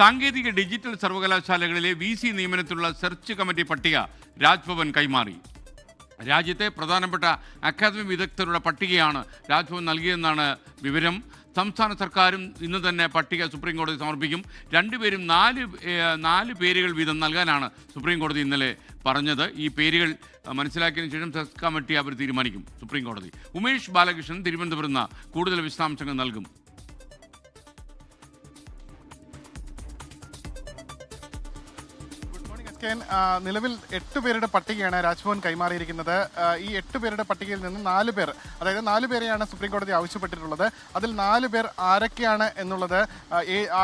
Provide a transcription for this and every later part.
സാങ്കേതിക ഡിജിറ്റൽ സർവകലാശാലകളിലെ V C നിയമനത്തിലുള്ള സെർച്ച് കമ്മിറ്റി പട്ടിക രാജ്ഭവൻ കൈമാറി. രാജ്യത്തെ പ്രധാനപ്പെട്ട അക്കാദമി വിദഗ്ധരുടെ പട്ടികയാണ് രാജ്ഭവൻ നൽകിയതെന്നാണ് വിവരം. സംസ്ഥാന സർക്കാരും ഇന്ന് തന്നെ പട്ടിക സുപ്രീം കോടതി സമർപ്പിക്കും. രണ്ടുപേരും നാല് നാല് പേരുകൾ വീതം നൽകാനാണ് സുപ്രീം കോടതി ഇന്നലെ പറഞ്ഞത്. ഈ പേരുകൾ മനസ്സിലാക്കിയതിന് ശേഷം സെർച്ച് കമ്മിറ്റി അവർ തീരുമാനിക്കും. സുപ്രീം കോടതി. ഉമേഷ് ബാലകൃഷ്ണൻ തിരുവനന്തപുരത്ത് കൂടുതൽ വിശദാംശങ്ങൾ നൽകും. കെ നിലവിൽ എട്ട് പേരുടെ പട്ടികയാണ് രാജ്ഭവൻ കൈമാറിയിരിക്കുന്നത്. ഈ എട്ട് പേരുടെ പട്ടികയിൽ നിന്ന് നാല് പേർ അതായത് നാല് പേരെയാണ് സുപ്രീം കോടതി ആവശ്യപ്പെട്ടിട്ടുള്ളത്. അതിൽ നാല് പേർ ആരൊക്കെയാണ് എന്നുള്ളത്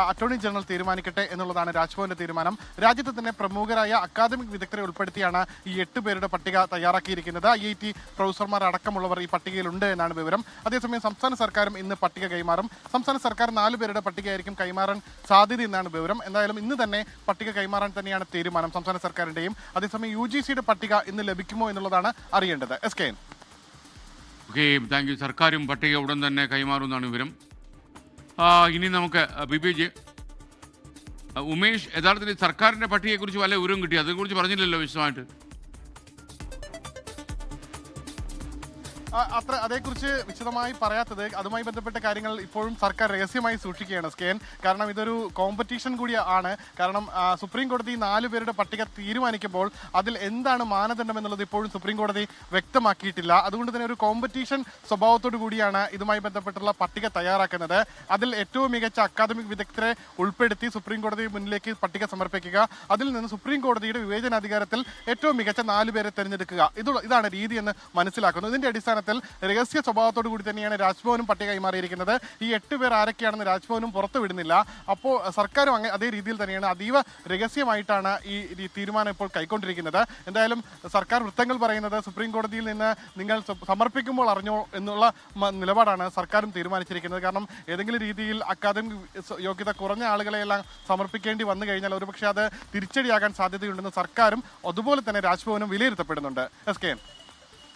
അറ്റോർണി ജനറൽ തീരുമാനിക്കട്ടെ എന്നുള്ളതാണ് രാജ്ഭവന്റെ തീരുമാനം. രാജ്യത്തെ തന്നെ പ്രമുഖരായ അക്കാദമിക് വിദഗ്ധരെ ഉൾപ്പെടുത്തിയാണ് ഈ എട്ട് പേരുടെ പട്ടിക തയ്യാറാക്കിയിരിക്കുന്നത്. ഐ ഐ ടി പ്രൊഫസർമാർ അടക്കമുള്ളവർ ഈ പട്ടികയിലുണ്ട് എന്നാണ് വിവരം. അതേസമയം സംസ്ഥാന സർക്കാരും ഇന്ന് പട്ടിക കൈമാറും. സംസ്ഥാന സർക്കാർ നാല് പേരുടെ പട്ടികയായിരിക്കും കൈമാറാൻ സാധ്യത എന്നാണ് വിവരം. എന്തായാലും ഇന്ന് തന്നെ പട്ടിക കൈമാറാൻ തന്നെയാണ് തീരുമാനം. സംസ്ഥാന സർക്കാരിന്റെയും അതേസമയം യു ജി സിയുടെ പട്ടിക ഇന്ന് ലഭിക്കുമോ എന്നുള്ളതാണ് അറിയേണ്ടത്. S K okay thank you. സർക്കാരും പട്ടിക ഉടൻ തന്നെ കൈമാറുമെന്നാണ് വിവരം. ഇനി നമുക്ക് ബി പി ജെ ഉമേഷ് യഥാർത്ഥത്തിൽ സർക്കാരിന്റെ പട്ടികയെക്കുറിച്ച് വല്ല വിവരവും കിട്ടി? അതിനെക്കുറിച്ച് പറഞ്ഞില്ലല്ലോ വിശദമായിട്ട്. അത്ര അതേക്കുറിച്ച് വിശദമായി പറയാത്തത് അതുമായി ബന്ധപ്പെട്ട കാര്യങ്ങൾ ഇപ്പോഴും സർക്കാർ രഹസ്യമായി സൂക്ഷിക്കുകയാണ് സ്കേൻ. കാരണം ഇതൊരു കോമ്പറ്റീഷൻ കൂടി ആണ്. കാരണം സുപ്രീം കോടതി നാല് പേരുടെ പട്ടിക തീരുമാനിക്കുമ്പോൾ അതിൽ എന്താണ് മാനദണ്ഡം എന്നുള്ളത് ഇപ്പോഴും സുപ്രീം കോടതി വ്യക്തമാക്കിയിട്ടില്ല. അതുകൊണ്ട് തന്നെ ഒരു കോമ്പറ്റീഷൻ സ്വഭാവത്തോടു കൂടിയാണ് ഇതുമായി ബന്ധപ്പെട്ടുള്ള പട്ടിക തയ്യാറാക്കുന്നത്. അതിൽ ഏറ്റവും മികച്ച അക്കാദമിക് വിദഗ്ധരെ ഉൾപ്പെടുത്തി സുപ്രീം കോടതി മുന്നിലേക്ക് പട്ടിക സമർപ്പിക്കുക. അതിൽ നിന്ന് സുപ്രീം കോടതിയുടെ വിവേചനാധികാരത്തിൽ ഏറ്റവും മികച്ച നാല് പേരെ തിരഞ്ഞെടുക്കുക. ഇത് ഇതാണ് രീതി എന്ന് മനസ്സിലാക്കുന്നു. ഇതിന്റെ അടിസ്ഥാനത്തിൽ രഹസ്യ സ്വഭാവത്തോടു കൂടി തന്നെയാണ് രാജ്ഭവനും പട്ടിക കൈമാറിയിരിക്കുന്നത്. ഈ എട്ട് പേർ ആരൊക്കെയാണെന്ന് രാജ്ഭവനും പുറത്തു വിടുന്നില്ല. അപ്പോൾ സർക്കാരും അങ്ങനെ അതേ രീതിയിൽ തന്നെയാണ് അതീവ രഹസ്യമായിട്ടാണ് ഈ തീരുമാനം ഇപ്പോൾ കൈക്കൊണ്ടിരിക്കുന്നത്. എന്തായാലും സർക്കാർ വൃത്തങ്ങൾ പറയുന്നത് സുപ്രീം കോടതിയിൽ നിന്ന് നിങ്ങൾ സമർപ്പിക്കുമ്പോൾ അറിഞ്ഞോ എന്നുള്ള നിലപാടാണ് സർക്കാരും തീരുമാനിച്ചിരിക്കുന്നത്. കാരണം ഏതെങ്കിലും രീതിയിൽ അക്കാദമിക് യോഗ്യത കുറഞ്ഞ ആളുകളെയെല്ലാം സമർപ്പിക്കേണ്ടി വന്നു കഴിഞ്ഞാൽ ഒരുപക്ഷെ അത് തിരിച്ചടിയാകാൻ സാധ്യതയുണ്ടെന്ന് സർക്കാരും അതുപോലെ തന്നെ രാജ്ഭവനും വിലയിരുത്തപ്പെടുന്നുണ്ട്. S K